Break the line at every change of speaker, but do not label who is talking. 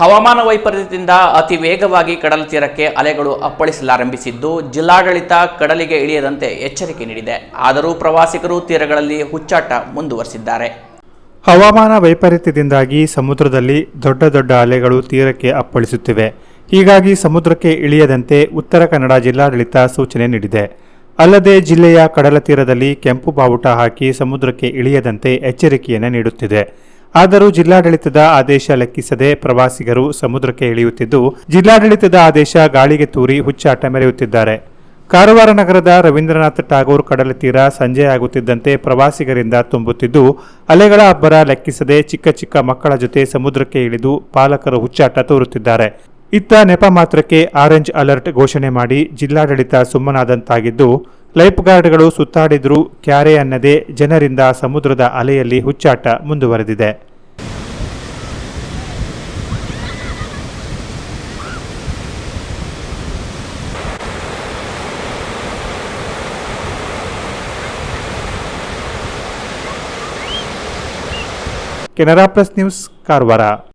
ಹವಾಮಾನ ವೈಪರೀತ್ಯದಿಂದ ಅತಿ ವೇಗವಾಗಿ ಕಡಲ ತೀರಕ್ಕೆ ಅಲೆಗಳು ಅಪ್ಪಳಿಸಲಾರಂಭಿಸಿದ್ದು, ಜಿಲ್ಲಾಡಳಿತ ಕಡಲಿಗೆ ಇಳಿಯದಂತೆ ಎಚ್ಚರಿಕೆ ನೀಡಿದೆ. ಆದರೂ ಪ್ರವಾಸಿಗರು ತೀರಗಳಲ್ಲಿ ಹುಚ್ಚಾಟ ಮುಂದುವರೆಸಿದ್ದಾರೆ.
ಹವಾಮಾನ ವೈಪರೀತ್ಯದಿಂದಾಗಿ ಸಮುದ್ರದಲ್ಲಿ ದೊಡ್ಡ ದೊಡ್ಡ ಅಲೆಗಳು ತೀರಕ್ಕೆ ಅಪ್ಪಳಿಸುತ್ತಿವೆ. ಹೀಗಾಗಿ ಸಮುದ್ರಕ್ಕೆ ಇಳಿಯದಂತೆ ಉತ್ತರ ಕನ್ನಡ ಜಿಲ್ಲಾಡಳಿತ ಸೂಚನೆ ನೀಡಿದೆ. ಅಲ್ಲದೆ ಜಿಲ್ಲೆಯ ಕಡಲ ತೀರದಲ್ಲಿ ಕೆಂಪು ಬಾವುಟ ಹಾಕಿ ಸಮುದ್ರಕ್ಕೆ ಇಳಿಯದಂತೆ ಎಚ್ಚರಿಕೆಯನ್ನು ನೀಡುತ್ತಿದೆ. ಆದರೂ ಜಿಲ್ಲಾಡಳಿತದ ಆದೇಶ ಲೆಕ್ಕಿಸದೆ ಪ್ರವಾಸಿಗರು ಸಮುದ್ರಕ್ಕೆ ಇಳಿಯುತ್ತಿದ್ದು, ಜಿಲ್ಲಾಡಳಿತದ ಆದೇಶ ಗಾಳಿಗೆ ತೂರಿ ಹುಚ್ಚಾಟ ಮೆರೆಯುತ್ತಿದ್ದಾರೆ. ಕಾರವಾರ ನಗರದ ರವೀಂದ್ರನಾಥ್ ಟಾಗೋರ್ ಕಡಲ ತೀರ ಸಂಜೆ ಆಗುತ್ತಿದ್ದಂತೆ ಪ್ರವಾಸಿಗರಿಂದ ತುಂಬುತ್ತಿದ್ದು, ಅಲೆಗಳ ಅಬ್ಬರ ಲೆಕ್ಕಿಸದೆ ಚಿಕ್ಕ ಚಿಕ್ಕ ಮಕ್ಕಳ ಜೊತೆ ಸಮುದ್ರಕ್ಕೆ ಇಳಿದು ಪಾಲಕರು ಹುಚ್ಚಾಟ ತೋರುತ್ತಿದ್ದಾರೆ. ಇತ್ತ ನೆಪ ಮಾತ್ರಕ್ಕೆ ಆರೆಂಜ್ ಅಲರ್ಟ್ ಘೋಷಣೆ ಮಾಡಿ ಜಿಲ್ಲಾಡಳಿತ ಸುಮ್ಮನಾದಂತಾಗಿದ್ದು ಲೈಫ್ ಗಾರ್ಡ್ಗಳು ಸುತ್ತಾಡಿದ್ರೂ ಕ್ಯಾರೆ ಅನ್ನದೇ ಜನರಿಂದ ಸಮುದ್ರದ ಅಲೆಯಲ್ಲಿ ಹುಚ್ಚಾಟ ಮುಂದುವರೆದಿದೆ. Canara plus news Karwar.